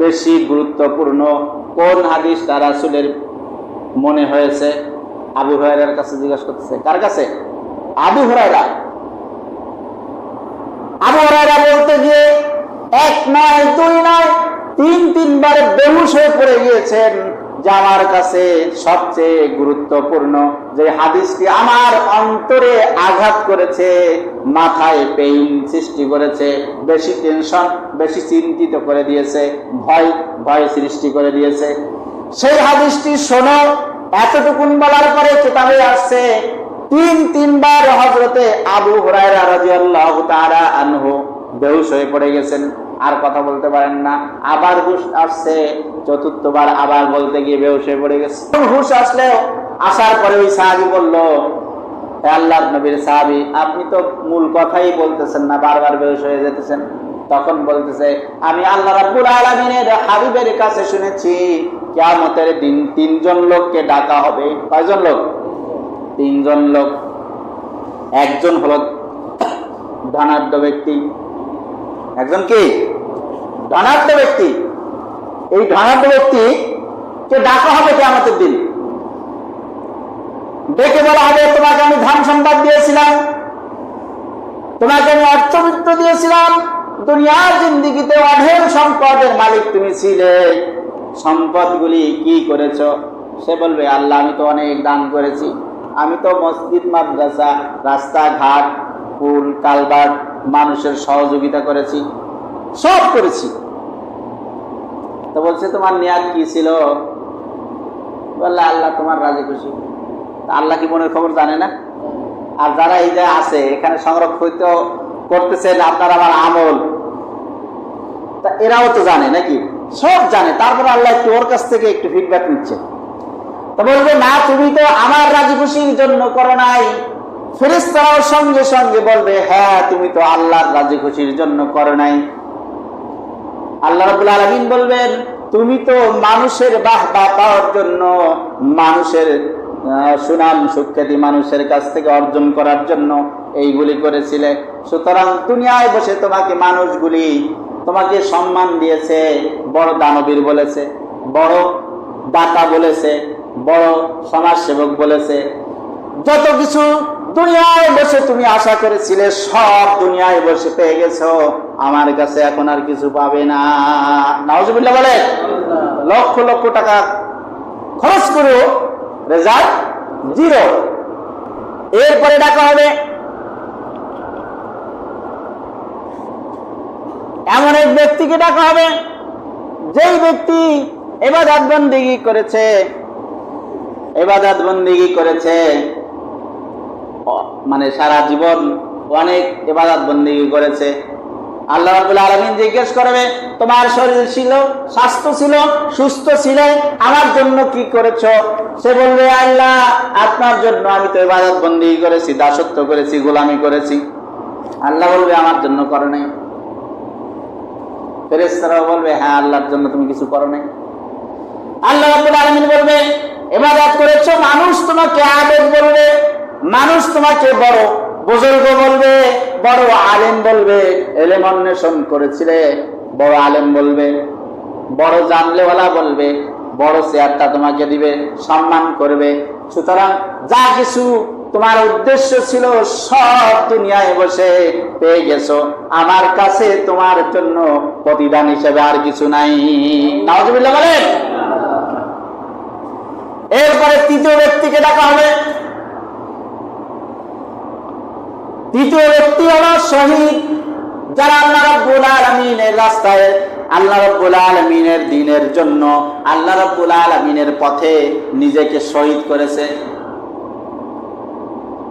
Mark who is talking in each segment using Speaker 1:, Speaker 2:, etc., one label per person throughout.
Speaker 1: বেশি গুরুত্বপূর্ণ কোন হাদিস তার আসলের মনে হয়েছে? আবু হরার কাছে জিজ্ঞাসা করতেছে, কার কাছে? আবু হরারা আবু হরারা বলতে গিয়ে এক নয়, দুই নয়, তিন তিনবার বেহুশ হয়ে পড়ে গিয়েছেন। যে আমার কাছে সবচেয়ে গুরুত্বপূর্ণ যে হাদিসটি আমার অন্তরে আঘাত করেছে, মাথায় পেইন সৃষ্টি করেছে, বেশি টেনশন বেশি চিন্তিত করে দিয়েছে, ভয় ভয় সৃষ্টি করে দিয়েছে। সেই হাদিসটি শোনো, এতটুকুন বলার পরে কিতাবে আসছে, তিন, তিনবার হজরতে আবু হুরায়রা রাদিয়াল্লাহু তাআলা আনহু বেহুশ হয়ে পড়ে গেছেন। আর কথা বলতে পারেন না। আবার হুশ আসছে, চতুর্থবার আবার বলতে গিয়ে হয়ে পড়ে গেছে। হুশ আসলেও আসার পরে ওই সাহাবি বলল আল্লাহ নবীর সাহাবি, আপনি তো মূল কথাই বলতেছেন না, বারবার বেহুশ হয়ে যেতেছেন। তখন বলতেছে, আমি আল্লাহ রাব্বুল আলামিনের হাবিবের কাছে শুনেছি, কিয়ামতের দিন তিনজন লোককে ডাকা হবে। কয়জন লোক? তিনজন লোক। একজন হলো ধনাঢ্য ব্যক্তি একজন কি? ধনাঢ্য ব্যক্তি। এই ধনাঢ্য ব্যক্তি কে ডাকা হবে কে আমাদের দিন? ডেকে বলা হবে, তোমাকে আমি ধন সম্পদ দিয়েছিলাম। তোমাকে আমি অর্থবিত্ত দিয়েছিলাম। দুনিয়ার জিন্দিগিতে অঢেল সম্পদের মালিক তুমি ছিলে। সম্পদগুলি কি করেছ? সে বলবে, আল্লাহ, আমি তো অনেক দান করেছি। আমি তো মসজিদ, মাদ্রাসা, রাস্তাঘাট পুল কালবাট মানুষের সহযোগিতা করেছি, সব করেছি। তো বলছে, তোমার নিয়াদ কি ছিল? বললে, আল্লাহ তোমার রাজি খুশি। আল্লাহ কি মনের খবর জানে না? আর যারা এই যে আছে, এখানে সংরক্ষিত করতেছেন আপনার আমার আমল, তা এরাও তো জানে নাকি? সব জানে। তারপর আল্লাহ একটু ওর কাছ থেকে একটু ফিডব্যাক নিচ্ছে। তো বলবে না, তুমি তো আমার রাজি খুশির জন্য করো নাই। ফেরেস্তারাও সঙ্গে সঙ্গে বলবে হ্যাঁ তুমি তো আল্লাহর রাজি খুশির জন্য করো নাই। আল্লাহ রাব্বুল আলামিন বলবেন, তুমি তো মানুষের বাহ বা পাওয়ার জন্য মানুষের সুনাম সুখ্যাতি মানুষের কাছ থেকে অর্জন করার জন্য এইগুলি করেছিলে। সুতরাং দুনিয়ায় বসে তোমাকে মানুষগুলি তোমাকে সম্মান দিয়েছে, বড় দানবীর বলেছে, বড় দাতা বলেছে, বড় সমাজসেবক বলেছে। যত কিছু দুনিয়ায় বসে তুমি আশা করেছিলে, সব দুনিয়ায় বসে পেয়ে গেছো। আমার কাছে এখন আর কিছু পাবে না। বলে লক্ষ লক্ষ টাকা খরচ করেও রেজাল্ট জিরো। এরপরে ডাকা হবে, এমন এক ব্যক্তিকে ডাকা হবে, যেই ব্যক্তি এবাদাত বন্দিগি করেছে এবাদাত বন্দিগি করেছে। মানে সারা জীবন অনেক এবাদত বন্দিগি করেছে। আল্লাহ রাব্বুল আলামিন জিজ্ঞেস করবে, তোমার শরীর ছিল, স্বাস্থ্য ছিল, সুস্থ ছিলে, আমার জন্য কি করেছ? সে বলবে, আল্লাহ, আপনার জন্য আমি তো ইবাদত বন্দিগি করেছি, দাসত্ব করেছি, গোলামি করেছি। আল্লাহ বলবে, আমার জন্য করো নাই। ফেরেশতারাও বলবে হ্যাঁ আল্লাহর জন্য তুমি কিছু করো নাই। আল্লাহ রাব্বুল আলামিন বলবে, ইবাদত করেছ, মানুষ তোমাকে আবেদ বলবে মানুষ তোমাকে বড় বুজুর্গ বলবে, বড় আলেম বলবে, এলেম অন্বেষণ করেছিলে, বড় আলেম বলবে, বড় জানলেওয়ালা বলবে, বড় চেয়ারটা তোমাকে দিবে, সম্মান করবে। সুতরাং যা কিছু তোমার উদ্দেশ্য ছিল সব দুনিয়ায় বসে পেয়ে গেছো। আমার কাছে তোমার জন্য প্রতিদান হিসেবে আর কিছু নাই। নাওজুবিল্লাহ বলেন। এরপরে তৃতীয় ব্যক্তিকে ডাকা হবে। তৃতীয় ব্যক্তি হলো শহীদ, যারা আল্লাহ রাব্বুল আলামিনের রাস্তায়, আল্লাহ রাব্বুল আলামিনের দিনের জন্য আল্লাহ রাব্বুল আলামিনের পথে নিজেকে শহীদ করেছে।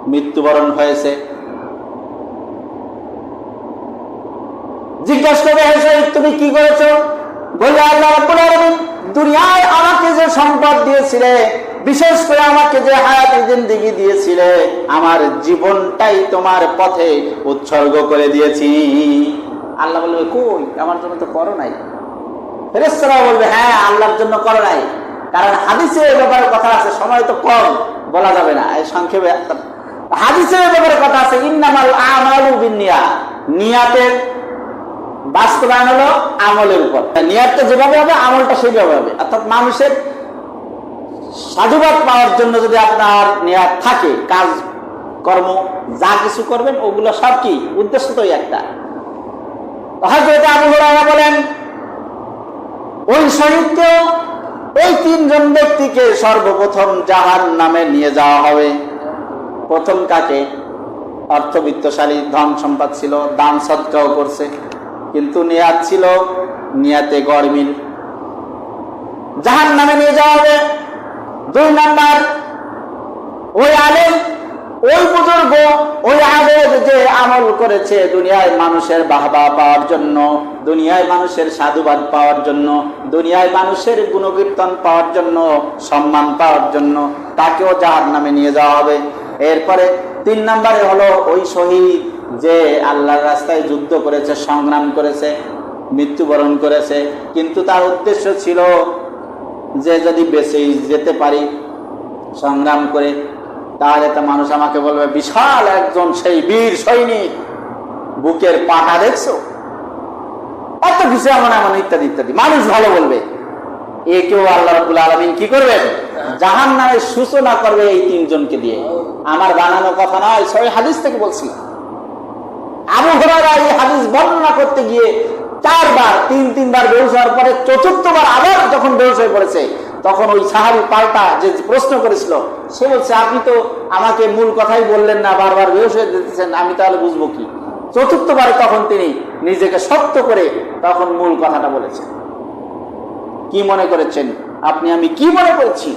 Speaker 1: মৃত্যুবরণ হয়েছে। জিজ্ঞাসা করবে, হে শহীদ, তুমি কি করেছ? বলবে আল্লাহ রাব্বুল আলামিন দুনিয়ায় আমাকে যে সম্পদ দিয়েছিলে বিশেষ করে আমাকে যে হায়াত জিন্দিগি দিয়েছিলে, আমার জীবনটাই তোমার পথে উৎসর্গ করে দিয়েছি। আল্লাহ বলবে, কই? আমার জন্য তো করো নাই। ফেরেশতারা বলবে হ্যাঁ আল্লাহর জন্য করো নাই। কারণ হাদিসে এই ব্যাপারে কথা আছে, সময় তো কম, বলা যাবে না। এই সংক্ষেপে হাদিসে এই ব্যাপারে কথা আছে, ইন্নামাল আমালু বিন্নিয়া নিয়াতের বাস্তবায়ন হলো আমলের উপর। নিয়াতটা যেভাবে হবে, আমলটা সেইভাবে হবে। অর্থাৎ মানুষের সাধুবাদ পাওয়ার জন্য যদি আপনার নিয়াত থাকে, কাজ, কর্ম, যা কিছু করবেন, ওগুলো সব কি? উদ্দেশ্য তো একটা হজরত আবু বলেন, ওই শহীদকে ওই তিনজন ব্যক্তিকে সর্বপ্রথম জাহান নামে নিয়ে যাওয়া হবে। প্রথম কাকে? অর্থবিত্তশালী, ধন সম্পদ ছিল, দান সৎকাও করছে। কিন্তু নিয়াত ছিল নিয়াতে গরমিল। জাহান নামে নিয়ে যাওয়া হবে। দুই নাম্বার, ওই আলেম, ওই বুজুর্গ, ওই আবেদ যে আমল করেছে দুনিয়ায় মানুষের বাহবা পাওয়ার জন্য, দুনিয়ায় মানুষের সাধুবাদ পাওয়ার জন্য, দুনিয়ায় মানুষের গুণকীর্তন পাওয়ার জন্য, সম্মান পাওয়ার জন্য, তাকেও জাহার নামে নিয়ে যাওয়া হবে। এরপরে তিন নম্বরে হলো ওই শহীদ যে আল্লাহর রাস্তায় যুদ্ধ করেছে, সংগ্রাম করেছে, মৃত্যুবরণ করেছে, কিন্তু তার উদ্দেশ্য ছিল যে যদি বেঁচে যেতে পারি, সংগ্রাম করে, তাহলে তো মানুষ আমাকে বলবে, বিশাল একজন সেই বীর সৈনিক, বুকের পাটা দেখছ? এত কিছু এমন এমন ইত্যাদি ইত্যাদি। মানুষ ভালো বলবে। এ কেউ আল্লাহ রাবুল আলমিন কি করবেন জাহান নামের সূচনা করবে এই তিনজনকে দিয়ে। আমার বানানো কথা নয়, সই হাদিস থেকে বলছিলাম। আবু হরারা এই হাদিস বর্ণনা করতে গিয়ে চারবার, তিন, তিনবার বেউস হওয়ার পরে, চতুর্থবার আবার যখন বেউস হয়ে পড়েছে, তখন ওই সাহাবি পাল্টা যে প্রশ্ন করেছিল, সে বলছে, আপনি তো আমাকে মূল কথাই বললেন না, বারবার বেউস হয়ে দিতেছেন আমি তাহলে বুঝব কি? চতুর্থবারে তখন তিনি নিজেকে শক্ত করে তখন মূল কথাটা বলেছেন। কি মনে করেছেন? আপনি, আমি কি মনে করেছি?